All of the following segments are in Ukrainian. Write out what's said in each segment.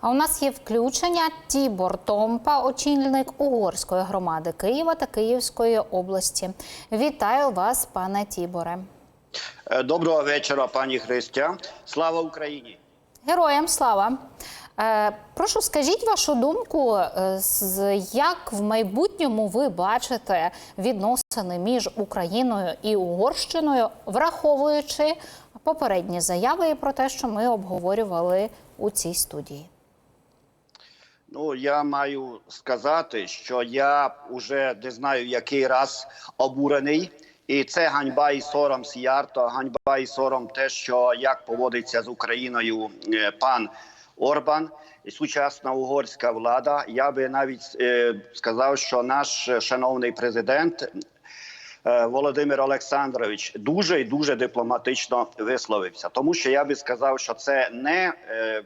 А у нас є включення Тібор Томпа, очільник угорської громади Києва та Київської області. Вітаю вас, пане Тіборе. Е, Доброго вечора, пані Христя. Слава Україні! Героям слава! Е, Прошу, скажіть вашу думку, е, як в майбутньому ви бачите відносини між Україною і Угорщиною, враховуючи попередні заяви про те, що ми обговорювали у цій студії? Ну я маю сказати, що я вже не знаю який раз обурений. І це ганьба і сором Сіярто, ганьба і сором те, що як поводиться з Україною е, пан Орбан і сучасна угорська влада. Я би навіть е, сказав, що наш шановний президент е, Володимир Олександрович дуже і дуже дипломатично висловився, тому що я би сказав, що це не е,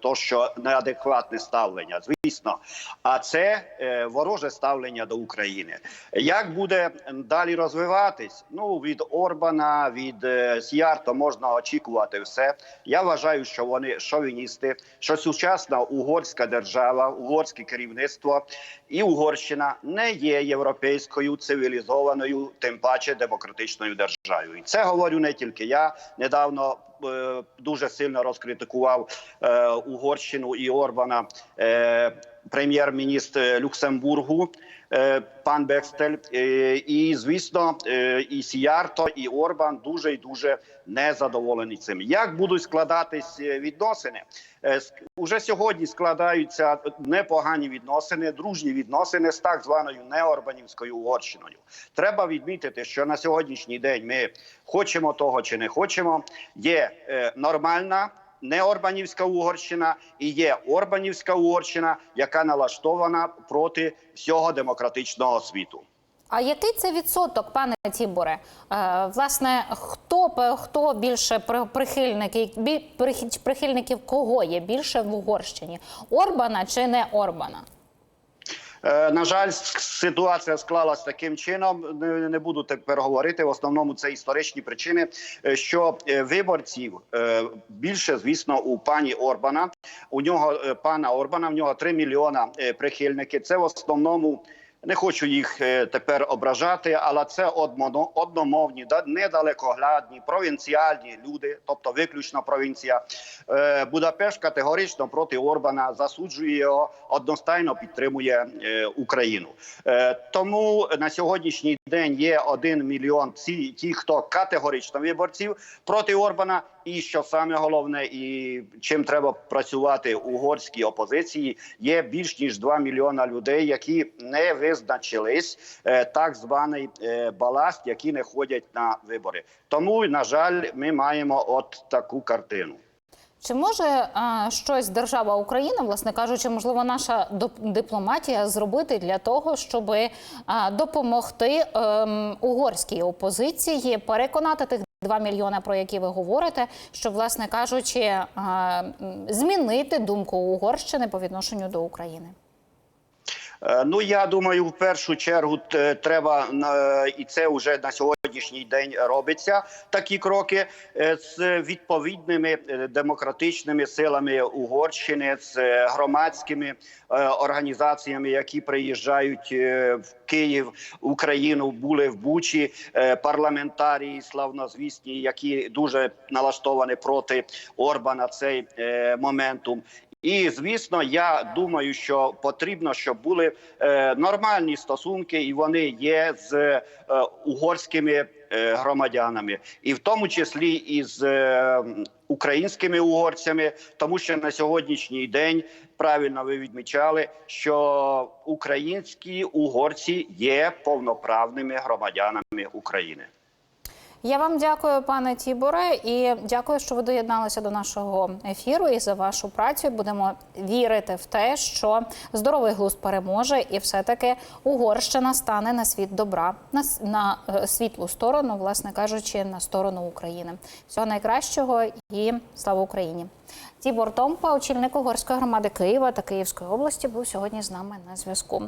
то, що неадекватне ставлення, звісно, а це е, вороже ставлення до України. Як буде далі розвиватись? Ну від Орбана, від е, Сіярто можна очікувати все. Я вважаю, що вони шовіністи, що сучасна угорська держава, угорське керівництво і Угорщина не є європейською цивілізованою, тим паче демократичною державою. І це говорю не тільки я недавно. Е, Дуже сильно розкритикував е, Угорщину і Орбана. Е, прем'єр-міністр Люксембургу е, пан Бекстель. Е, і звісно, е, і Сіярто, і Орбан дуже і дуже незадоволені цим. Як будуть складатись відносини? Уже сьогодні складаються непогані відносини, дружні відносини з так званою неорбанівською Угорщиною. Треба відмітити, що на сьогоднішній день ми хочемо того чи не хочемо. Є е, нормальна. Неорбанівська Угорщина і є Орбанівська Угорщина, яка налаштована проти всього демократичного світу. А який це відсоток, пане Тіборе? Е, власне, хто хто більше при- прихильники прихильників кого є більше в Угорщині? Орбана чи не Орбана? Е, На жаль, ситуація склалась таким чином. Не, буду тепер говорити. В основному це історичні причини, е, що е, виборців більше, звісно, у пані Орбана. У нього пана Орбана, в нього 3 мільйона прихильники. Це в основному. Не хочу їх е, тепер ображати, але це одномовні, да- недалекоглядні, провінціальні люди, тобто виключно провінція. Е, Будапешт категорично проти Орбана засуджує його, одностайно підтримує е, Україну. Тому на сьогоднішній день є один мільйон ті, хто категорично виборців проти Орбана. І що саме головне, і чим треба працювати угорській опозиції, є більш ніж 2 мільйона людей, які не визначились е, так званий е, баласт, які не ходять на вибори. Тому на жаль, ми маємо от таку картину. Чи може е, щось держава Україна, власне кажучи, можливо, наша дипломатія зробити для того, щоб допомогти ем, угорській опозиції переконати тих 2 мільйони, про які ви говорите, щоб, власне кажучи, змінити думку Угорщини по відношенню до України? Е, Ну я думаю, в першу чергу треба е, і це вже на сьогоднішній день робиться. Такі кроки е, з відповідними демократичними силами Угорщини, з громадськими організаціями, які приїжджають в Київ, Україну, були в Бучі, парламентарії славнозвісні, які дуже налаштовані проти Орбана цей моментум. І звісно, я думаю, що потрібно, щоб були е, нормальні стосунки, і вони є з е, угорськими е, громадянами, і в тому числі і з українськими угорцями, тому що на сьогоднішній день правильно ви відмічали, що українські угорці є повноправними громадянами України. Я вам дякую, пане Тіборе, і дякую, що ви доєдналися до нашого ефіру і за вашу працю. Будемо вірити в те, що здоровий глузд переможе, і все-таки Угорщина стане на світ добра, на, на е, світлу сторону, власне кажучи, на сторону України. Всього найкращого і слава Україні. Тібор Томпа, очільник угорської громади Києва та Київської області, був сьогодні з нами на зв'язку.